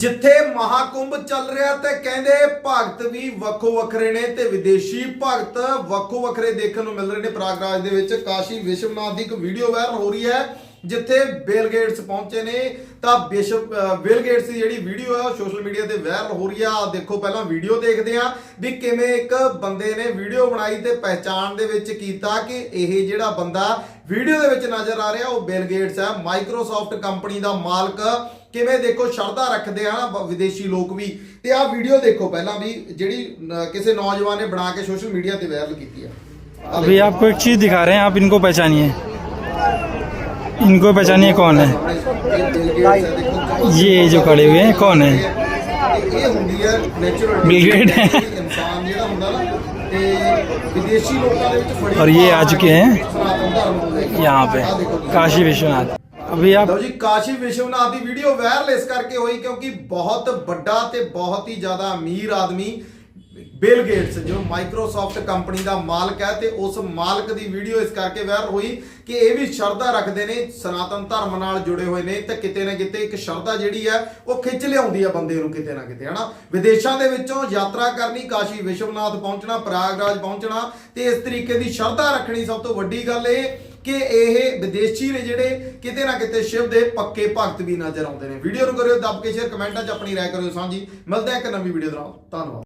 ਜਿੱਥੇ ਮਹਾਕੁੰਭ ਚੱਲ ਰਿਹਾ ਤੇ ਕਹਿੰਦੇ ਭਗਤ ਵੀ ਵੱਖੋ ਵੱਖਰੇ ਨੇ ਤੇ ਵਿਦੇਸ਼ੀ ਭਗਤ ਵੱਖੋ ਵੱਖਰੇ ਦੇਖਣ ਨੂੰ ਮਿਲ ਰਹੇ ਨੇ। ਪ੍ਰਯਾਗਰਾਜ ਦੇ ਵਿੱਚ ਕਾਸ਼ੀ ਵਿਸ਼ਵਨਾਥ ਦੀ ਇੱਕ ਵੀਡੀਓ ਵਾਇਰਲ ਹੋ ਰਹੀ ਹੈ। ਜਿੱਥੇ ਬਿਲ ਗੇਟਸ ਪਹੁੰਚੇ ਨੇ ਤਾਂ ਵਿਸ਼ਵ ਅਹ ਬਿਲ ਗੇਟਸ ਦੀ ਜਿਹੜੀ ਵੀਡੀਓ ਹੈ ਉਹ ਸੋਸ਼ਲ ਮੀਡੀਆ ਤੇ ਵਾਇਰਲ ਹੋ ਰਹੀ ਆ ਆਹ ਦੇਖੋ ਪਹਿਲਾਂ ਵੀਡੀਓ ਦੇਖਦੇ ਆ ਵੀ ਕਿਵੇਂ ਇੱਕ ਬੰਦੇ ਨੇ ਵੀਡੀਓ ਬਣਾਈ ਤੇ ਪਹਿਚਾਣ ਦੇ ਵਿੱਚ ਕੀਤਾ ਕਿ ਇਹ ਜਿਹੜਾ ਬੰਦਾ ਵੀਡੀਓ ਦੇ ਵਿੱਚ ਨਜ਼ਰ ਆ ਰਿਹਾ ਉਹ ਬਿਲ ਗੇਟਸ ਹੈ ਮਾਈਕਰੋਸਾਫਟ ਕੰਪਨੀ ਦਾ ਮਾਲਕ ਕਿਵੇਂ ਦੇਖੋ ਸ਼ਰਧਾ ਰੱਖਦੇ ਆ ਨਾ ਬ- ਵਿਦੇਸ਼ੀ ਲੋਕ ਵੀ ਤੇ ਆਹ ਵੀਡੀਓ ਦੇਖੋ ਪਹਿਲਾਂ ਵੀ ਜਿਹੜੀ ਅਹ, ਕਿਸੇ ਨੌਜਵਾਨ ਨੇ ਬਣਾ ਕੇ ਸੋਸ਼ਲ ਮੀਡੀਆ ਤੇ ਵਾਇਰਲ ਕੀਤੀ ਆ ਆਹ अभी आपको एक चीज दिखा रहे हैं आप इनको पहचानिए इनको पहचानिए कौन है ਇਹ ਬਿਲ ਗੇਟਸ ਹੈ ਦੇਖੋ ये जो खड़े हुए हैं कौन है ਇਹ ਹੁੰਦੀ ਹੈ ਨੈਚੁਰਲ ਬਿਲ ਗੇਟ ਹੈ। ਇਨਸਾਨ ਜਿਹੜਾ ਹੁੰਦਾ ਨਾ ਤੇ ਵਿਦੇਸ਼ੀ ਲੋਕਾਂ ਦੇ ਵਿੱਚ ਬੜੀ ਔਰ ਇਹ ਆ ਚੁੱਕੇ ਹੈ। ਸਨਾਤਨ ਧਰਮ ਨੂੰ ਲੈ ਕੇ। यहाँ पे ਆਹ ਦੇਖੋ ਜੀ। काशी विश्वनाथ अभी आप ਲਓ ਜੀ ਕਾਸ਼ੀ ਵਿਸ਼ਵਨਾਥ ਦੀ ਵੀਡੀਓ ਵਾਇਰਲ ਇਸ ਕਰਕੇ ਹੋਈ ਕਿਉਂਕਿ ਬਹੁਤ ਵੱਡਾ ਤੇ ਬਹੁਤ ਹੀ ਜ਼ਿਆਦਾ ਅਮੀਰ ਆਦਮੀ ਬਿਲ ਗੇਟਸ ਜੋ ਮਾਈਕਰੋਸਾਫਟ ਕੰਪਨੀ ਦਾ ਮਾਲਕ ਹੈ ਤੇ ਉਸ ਮਾਲਕ ਦੀ ਵੀਡੀਓ ਇਸ ਕਰਕੇ ਵਾਇਰਲ ਹੋਈ ਕਿ ਇਹ ਵੀ ਸ਼ਰਧਾ ਰੱਖਦੇ ਨੇ, ਸਨਾਤਨ ਧਰਮ ਨਾਲ ਜੁੜੇ ਹੋਏ ਨੇ, ਤੇ ਕਿਤੇ ਨਾ ਕਿਤੇ ਇੱਕ ਸ਼ਰਧਾ ਜਿਹੜੀ ਹੈ ਉਹ ਖਿੱਚ ਲਿਆਉਂਦੀ ਹੈ ਬੰਦੇ ਨੂੰ ਕਿਤੇ ਨਾ ਕਿਤੇ, ਹਨਾ? ਵਿਦੇਸ਼ਾਂ ਦੇ ਵਿੱਚੋਂ ਯਾਤਰਾ ਕਰਨੀ, ਕਾਸ਼ੀ ਵਿਸ਼ਵਨਾਥ ਪਹੁੰਚਣਾ, ਪ੍ਰਯਾਗਰਾਜ ਪਹੁੰਚਣਾ, ਤੇ ਇਸ ਤਰੀਕੇ ਦੀ ਸ਼ਰਧਾ ਰੱਖਣੀ ਸਭ ਤੋਂ ਵੱਡੀ ਗੱਲ ਇਹ ਕਿ ਇਹ ਵਿਦੇਸ਼ੀ ਨੇ ਜਿਹੜੇ ਕਿਤੇ ਨਾ ਕਿਤੇ ਸ਼ਿਵ ਦੇ ਪੱਕੇ ਭਗਤ ਵੀ ਨਜ਼ਰ ਆਉਂਦੇ ਨੇ। ਵੀਡੀਓ ਨੂੰ ਕਰਿਓ, ਦੱਬ ਕੇ ਸ਼ੇਅਰ ਕਮੈਂਟਾਂ 'ਚ ਆਪਣੀ ਰਾਏ ਕਰਿਓ ਸਾਂਝੀ। ਮਿਲਦੇ ਹਾਂ ਇੱਕ ਨਵੀਂ ਵੀਡੀਓ ਦੌਰਾਨ ਧੰਨਵਾਦ।